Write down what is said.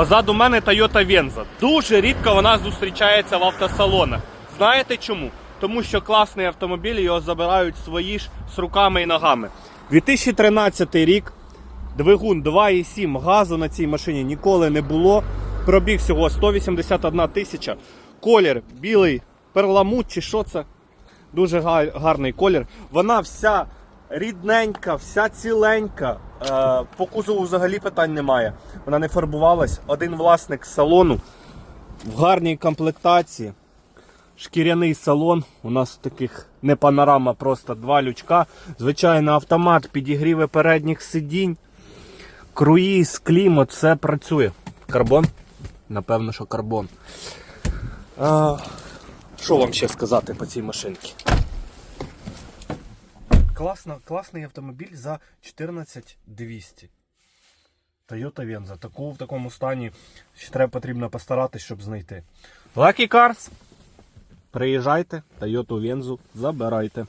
Позаду мене Toyota Venza. Дуже рідко вона зустрічається в автосалонах. Знаєте чому? Тому що класний автомобіль його забирають свої ж з руками і ногами. 2013 рік. Двигун 2,7 газу на цій машині ніколи не було. Пробіг всього 181 тисяча. Колір білий перламут чи що це? Дуже гарний колір. Вона вся рідненька, вся ціленька. Е, по кузову взагалі питань немає. Вона не фарбувалась. Один власник салону в гарній комплектації. Шкіряний салон. У нас таких не панорама, просто два лючка. Звичайно, автомат, підігріви передніх сидінь. Круїз, клімат, все працює. Карбон? Напевно, що карбон. А, що вам ще сказати по цій машинці? Класно, класний автомобіль за 14200. Toyota Venza. Таку в такому стані ще треба потрібно постаратись, щоб знайти. Lucky Cars. Приїжджайте, Toyota Venza забирайте.